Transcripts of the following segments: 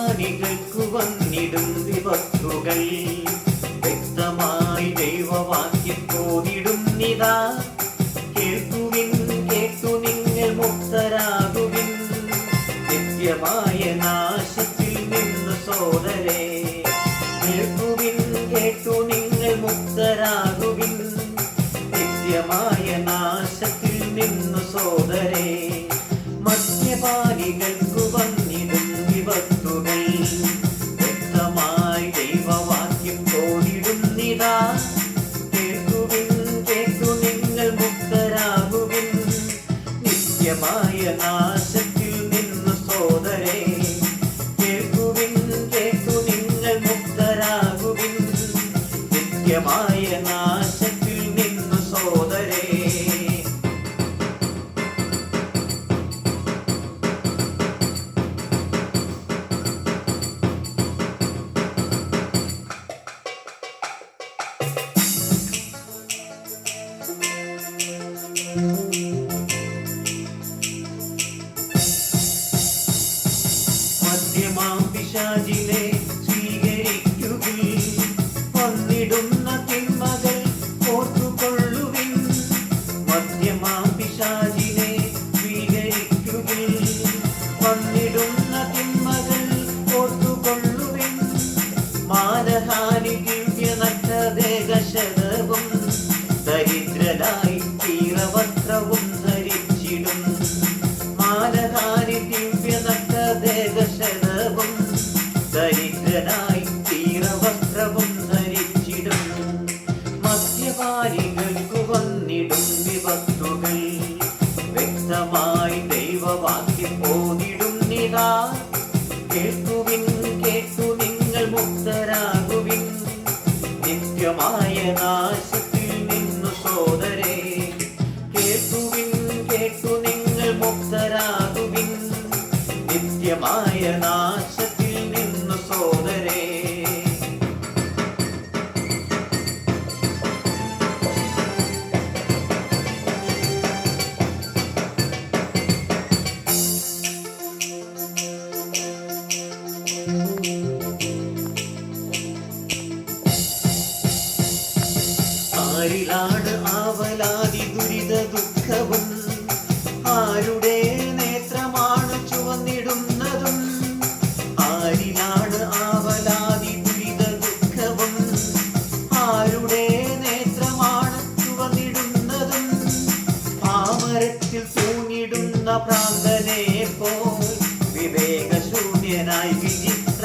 മദ്യപാനികൾക്കു വന്നിടും വിപത്തുകൾ. വ്യക്തമായി ദൈവവാക്യം തോന്നിടും നിതാ. കേൾക്കുവിൻ കേട്ടു നിങ്ങൾ മുക്തരാകുവിൻ. നിത്യമായ നാശത്തിൽ നിന്ന് സോദരേ. കേൾക്കുവിൻ കേട്ടു നിങ്ങൾ മുക്തരാകുവിൻ. നിത്യമായ നാശത്തിൽ നിന്നു സോദരേ. മദ്യപാനികൾക്കു കേൾക്കുവിൻ കേട്ടു നിങ്ങൾ മുക്തരാകുവിൻ നിത്യമായ നാശത്തിൽ മധ്യമാം പിശാചിനെ സ്വീകരിക്കുവിൻ വന്നിടുന്ന മാനഹാനി ദിവ്യനക്ഷദേകശതവും ദരിദ്രനായി തീരവസ്ത്രവും ധരിച്ചിടും. മദ്യപാനികൾക്കു വന്നിടും വിപത്തുകൾ. വ്യക്തമായി ദൈവവാക്യം ഓതിടും നിതാ. കേൾക്കുവിൻ കേട്ടു നിങ്ങൾ മുക്തരാകുവിൻ. നിത്യമായ നാശത്തിൽ ആവലാതി ദുരിത ദുഃഖവും ആരുടെ നേത്രമാണ് ചുവന്നിടുന്നതും? ആരിലാണ് ആവലാതി ദുരിത ദുഃഖവും? ആരുടെ നേത്രമാണ് ചുവന്നിടുന്നതും? പാമരത്തിൽ തൂങ്ങിടുന്ന പ്രാന്തനെ പോൽ വിവേകശൂന്യനായി വിചിത്ര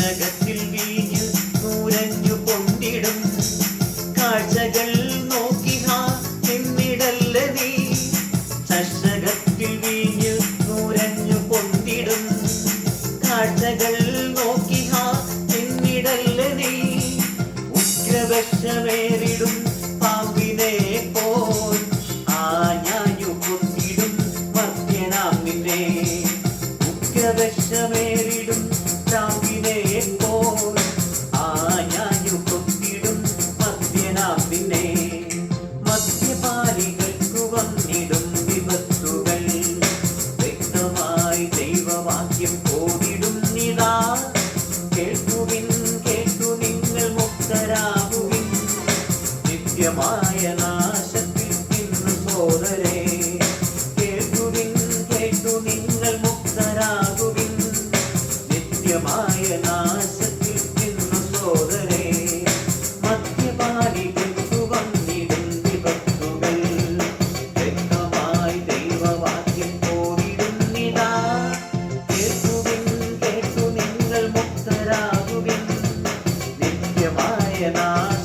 ചഷകത്തിൽ വീഞ്ഞു നൂരഞ്ഞു കൊണ്ടിടും കാഴ്ചകൾ നോക്കി ഹാ എന്നിടല്ല നീ ചഷകത്തിൽ വീഞ്ഞു നൂരഞ്ഞു കൊണ്ടിടും amor. না